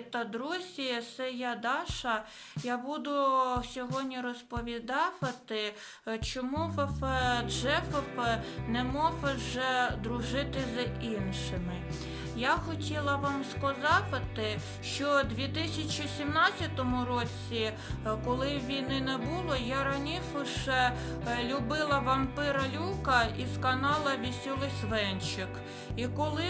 Привіт, друзі! Це я Даша. Я буду сьогодні розповідати, е, чому ФФ Джеф не може дружити з іншими. Я хотіла вам сказати, що у 2017 році, е, коли війни не було, я раніше е, любила вампира Люка із каналу Веселий Свенчик. І коли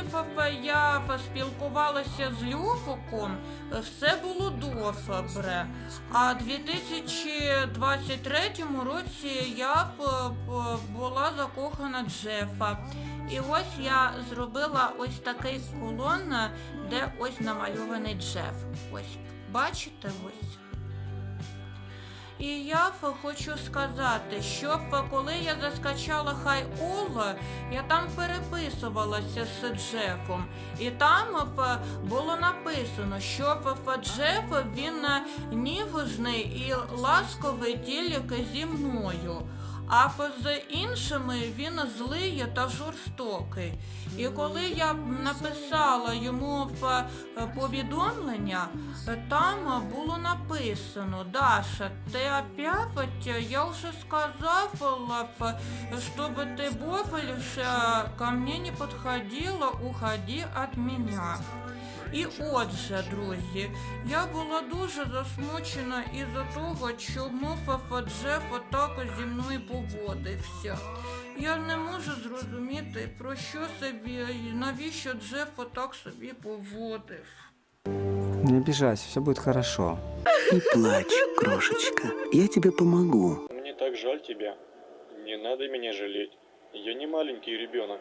я спілкувалася з Люфоком, е, все було добре. А в 2023 році я була закохана Джефа. І ось я зробила ось такий колон, де ось намальований Джеф. Ось, бачите ось. І я хочу сказати, що коли я заскачала Хай Ол, я там переписувалася з Джефом. І там було написано, що Джеф він ніжний і ласковий тільки зі мною. А з іншими він злий та жорстокий. І коли я написала йому в повідомлення, там було написано Даша, ти опять, я вже сказала, щоб ти більше ко мне не підходила, уходи від мене. І отже, друзі, я була дуже засмучена із-за того, чому Фафа Джеф отак зі мною поводився. Я не можу зрозуміти, про що собі, навіщо Джеф отак собі поводив. Не обижайся, все будет хорошо. Не плачь, крошечка. Я тебе помогу. Мне так жаль тебя. Не надо меня жалеть. Я не маленький ребенок.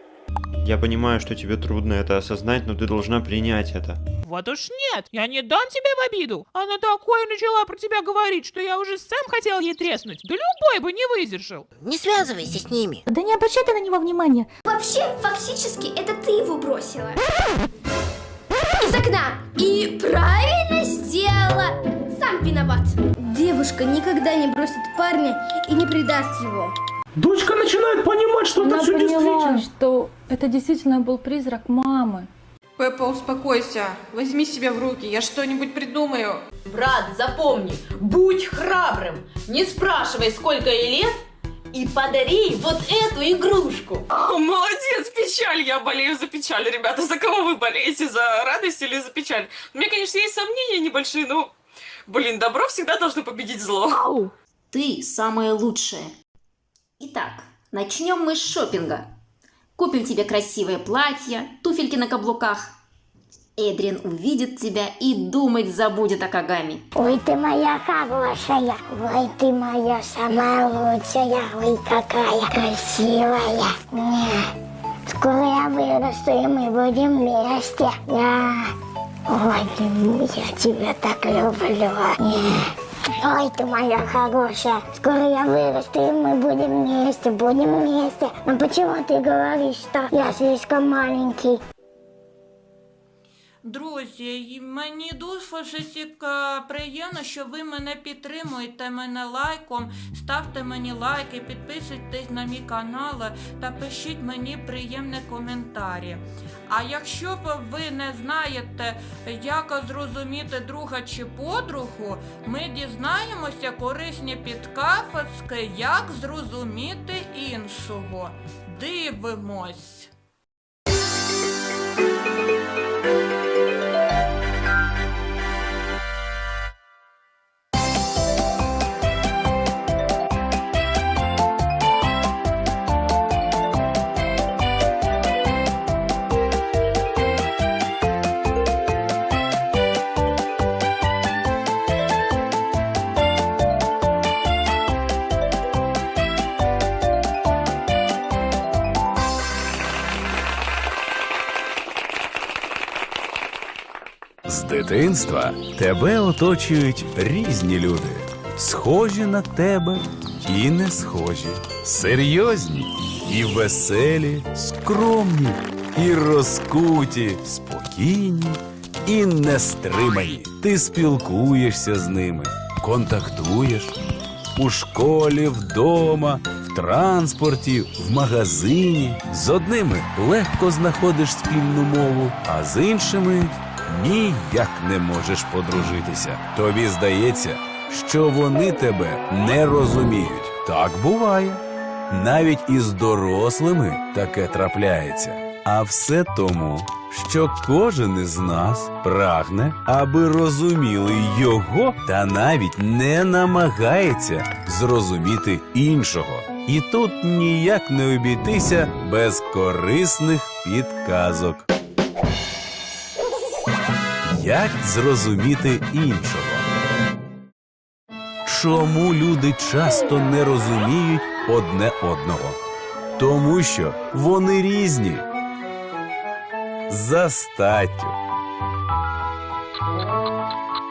Я понимаю, что тебе трудно это осознать, но ты должна принять это. Вот уж нет, я не дам тебе в обиду. Она такое начала про тебя говорить, что я уже сам хотел ей треснуть. Да любой бы не выдержал. Не связывайся с ними. Да не обращай ты на него внимания. Вообще, фактически, это ты его бросила. Из окна. И правильно сделала. Сам виноват. Девушка никогда не бросит парня и не предаст его. Дочка начинает понимать, что Она это все поняла, действительно. что это действительно был призрак мамы. Пеппа, успокойся. Возьми себя в руки, я что-нибудь придумаю. Брат, запомни, будь храбрым. Не спрашивай, сколько ей лет, и подари вот эту игрушку. Молодец, печаль. Я болею за печаль, ребята. За кого вы болеете? За радость или за печаль? У меня, конечно, есть сомнения небольшие, но... Блин, добро всегда должно победить зло. Ты самая лучшая. Итак, начнем мы с шопинга. Купим тебе красивое платье, туфельки на каблуках. Эдрин увидит тебя и думать забудет о Кагами. Ой, ты моя хорошая. Ой, ты моя самая лучшая. Ой, какая красивая. Не. Скоро я вырасту, и мы будем вместе. Я... Ой, я тебя так люблю. Не. Ой, ты моя хорошая. Скоро я вырасту, и мы будем вместе, будем вместе. Но почему ты говоришь, что я слишком маленький? Друзі, мені дуже приємно, що ви мене підтримуєте мене лайком, ставте мені лайки, підписуйтесь на мій канал та пишіть мені приємні коментарі. А якщо ви не знаєте, як зрозуміти друга чи подругу, ми дізнаємося корисні підказки, як зрозуміти іншого. Дивимось! Дитинства тебе оточують різні люди, схожі на тебе і не схожі, серйозні і веселі, скромні і розкуті, спокійні і нестримані. Ти спілкуєшся з ними, контактуєш у школі, вдома, транспорті, в магазині. З одними легко знаходиш спільну мову, а з іншими ніяк не можеш подружитися. Тобі здається, що вони тебе не розуміють. Так буває. Навіть із дорослими таке трапляється. А все тому, що кожен із нас прагне, аби розуміли його, та навіть не намагається зрозуміти іншого. І тут ніяк не обійтися без корисних підказок. Як зрозуміти іншого? Чому люди часто не розуміють одне одного? Тому що вони різні. За статтю,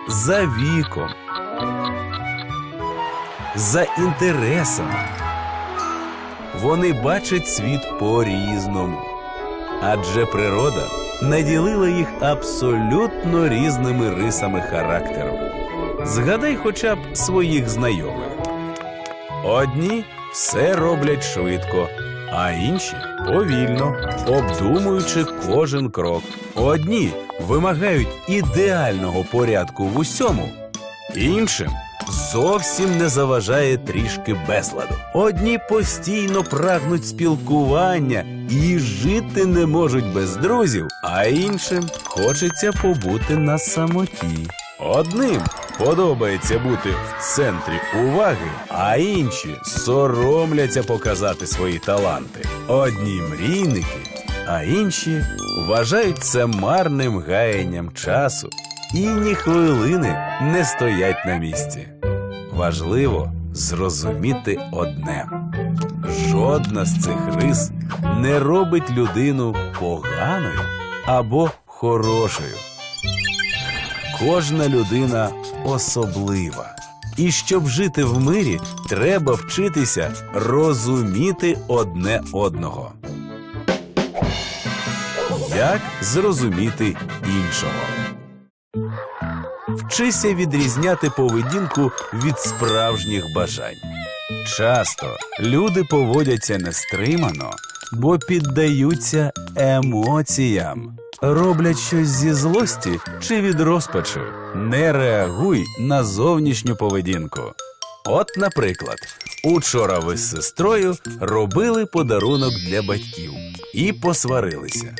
за віком, за інтересами. Вони бачать світ по-різному. Адже природа наділила їх абсолютно різними рисами характеру. Згадай хоча б своїх знайомих. Одні все роблять швидко, а інші повільно, обдумуючи кожен крок. Одні вимагають ідеального порядку в усьому, іншим зовсім не заважає трішки безладу. Одні постійно прагнуть спілкування і жити не можуть без друзів, а іншим хочеться побути на самоті. Одним подобається бути в центрі уваги, а інші соромляться показати свої таланти. Одні мрійники, а інші вважають це марним гаянням часу і ні хвилини не стоять на місці. Важливо зрозуміти одне: жодна з цих рис не робить людину поганою або хорошою. Кожна людина особлива. І щоб жити в мирі, треба вчитися розуміти одне одного. Як зрозуміти іншого? Вчися відрізняти поведінку від справжніх бажань. Часто люди поводяться нестримано, бо піддаються емоціям, роблять щось зі злості чи від розпачу. Не реагуй на зовнішню поведінку. От, наприклад, учора ви з сестрою робили подарунок для батьків і посварилися.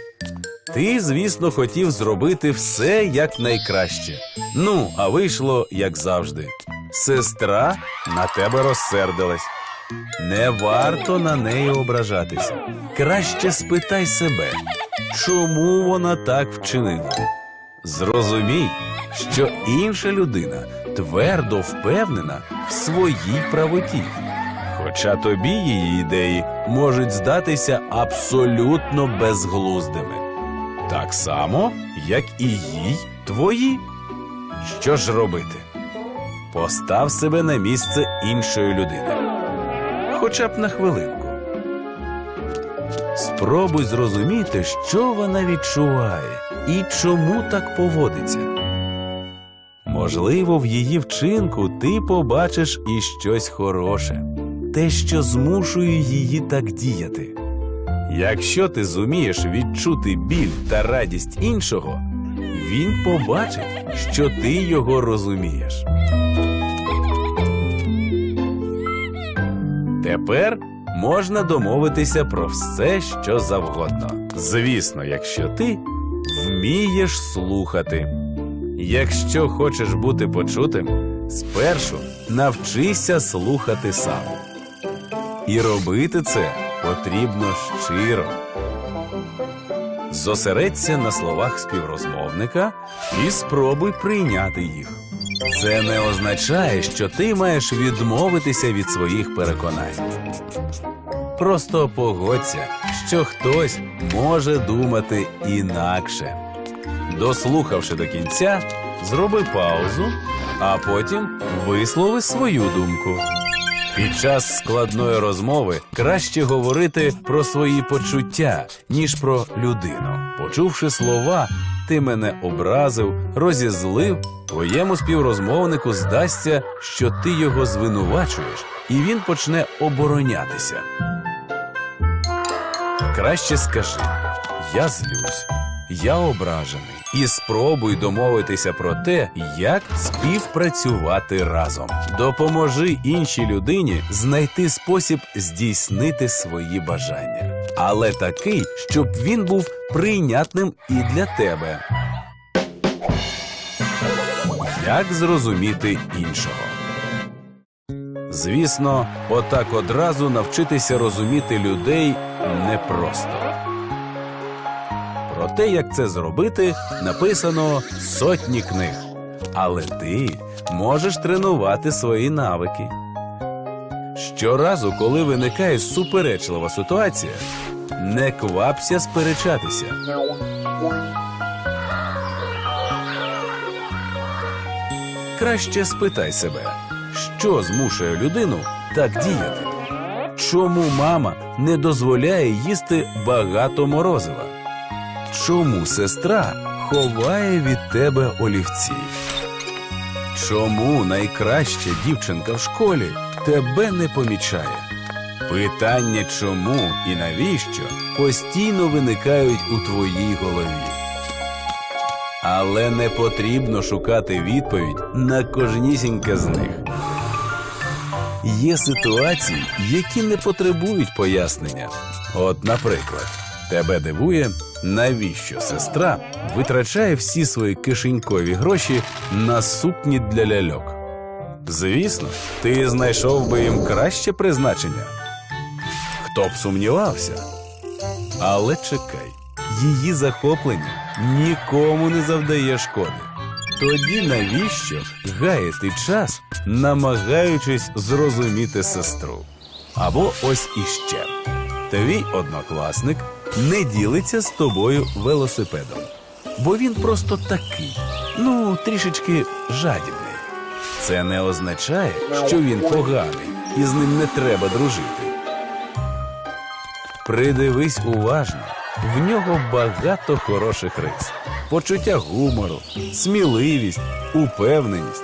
Ти, звісно, хотів зробити все як найкраще. Ну, а вийшло як завжди. Сестра на тебе розсердилась. Не варто на неї ображатися. Краще спитай себе, чому вона так вчинила. Зрозумій, що інша людина твердо впевнена в своїй правоті. Хоча тобі її ідеї можуть здатися абсолютно безглуздими. Так само, як і їй твої. Що ж робити? Постав себе на місце іншої людини. Хоча б на хвилинку. Спробуй зрозуміти, що вона відчуває і чому так поводиться. Можливо, в її вчинку ти побачиш і щось хороше, те, що змушує її так діяти. Якщо ти зумієш відчути біль та радість іншого, він побачить, що ти його розумієш. Тепер можна домовитися про все, що завгодно. Звісно, якщо ти вмієш слухати. Якщо хочеш бути почутим, спершу навчися слухати сам. І робити це потрібно щиро. Зосередься на словах співрозмовника і спробуй прийняти їх. Це не означає, що ти маєш відмовитися від своїх переконань. Просто погодься, що хтось може думати інакше. Дослухавши до кінця, зроби паузу, а потім вислови свою думку. Під час складної розмови краще говорити про свої почуття, ніж про людину. Почувши слова, ти мене образив, розізлив, твоєму співрозмовнику здасться, що ти його звинувачуєш, і він почне оборонятися. Краще скажи: я злюсь, я ображений. І спробуй домовитися про те, як співпрацювати разом. Допоможи іншій людині знайти спосіб здійснити свої бажання, але такий, щоб він був прийнятним і для тебе. Як зрозуміти іншого? Звісно, отак одразу навчитися розуміти людей непросто. Про те, як це зробити, написано сотні книг. Але ти можеш тренувати свої навики. Щоразу, коли виникає суперечлива ситуація, не квапся сперечатися. Краще спитай себе, що змушує людину так діяти. Чому мама не дозволяє їсти багато морозива? Чому сестра ховає від тебе олівці? Чому найкраща дівчинка в школі тебе не помічає? Питання чому і навіщо постійно виникають у твоїй голові. Але не потрібно шукати відповідь на кожнісіньке з них. Є ситуації, які не потребують пояснення. От, наприклад, тебе дивує, навіщо сестра витрачає всі свої кишенькові гроші на сукні для ляльок. Звісно, ти знайшов би їм краще призначення. Хто б сумнівався? Але чекай, її захоплення нікому не завдає шкоди. Тоді навіщо гаяти час, намагаючись зрозуміти сестру? Або ось іще. Твій однокласник не ділиться з тобою велосипедом, бо він просто такий, ну, трішечки жадібний. Це не означає, що він поганий і з ним не треба дружити. Придивись уважно, в нього багато хороших рис, почуття гумору, сміливість, упевненість.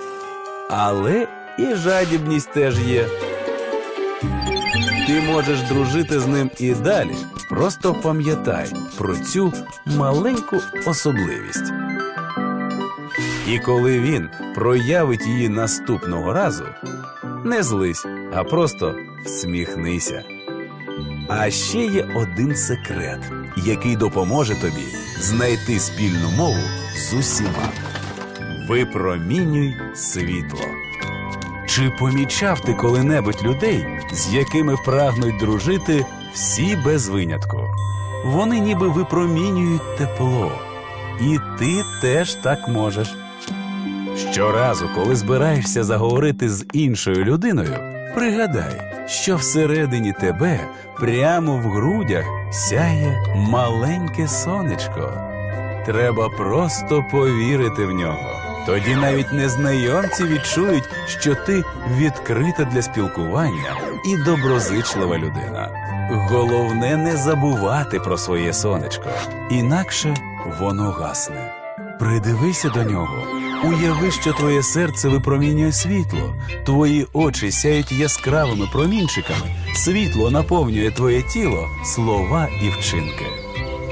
Але і жадібність теж є. Ти можеш дружити з ним і далі. Просто пам'ятай про цю маленьку особливість. І коли він проявить її наступного разу, не злись, а просто всміхнися. А ще є один секрет, який допоможе тобі знайти спільну мову з усіма. Випромінюй світло. Чи помічав ти коли-небудь людей, з якими прагнуть дружити всі без винятку? Вони ніби випромінюють тепло. І ти теж так можеш. Щоразу, коли збираєшся заговорити з іншою людиною, пригадай, що всередині тебе, прямо в грудях, сяє маленьке сонечко. Треба просто повірити в нього. Тоді навіть незнайомці відчують, що ти відкрита для спілкування і доброзичлива людина. Головне не забувати про своє сонечко, інакше воно гасне. Придивися до нього, уяви, що твоє серце випромінює світло, твої очі сяють яскравими промінчиками, світло наповнює твоє тіло, слова і вчинки.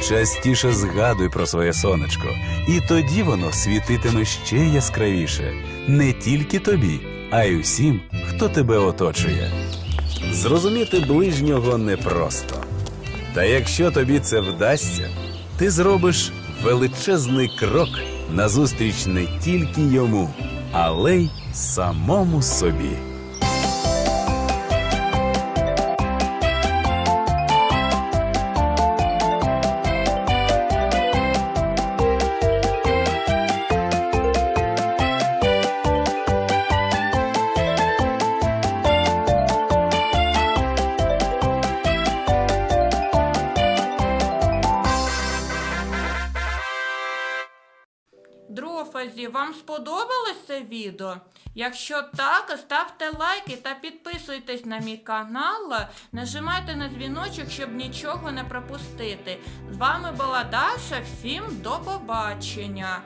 Частіше згадуй про своє сонечко, і тоді воно світитиме ще яскравіше не тільки тобі, а й усім, хто тебе оточує. Зрозуміти ближнього непросто. Та якщо тобі це вдасться, ти зробиш величезний крок назустріч не тільки йому, але й самому собі. друзі, вам сподобалось це відео? Якщо так, ставте лайки та підписуйтесь на мій канал, нажимайте на дзвіночок, щоб нічого не пропустити. З вами була Даша. Всім до побачення!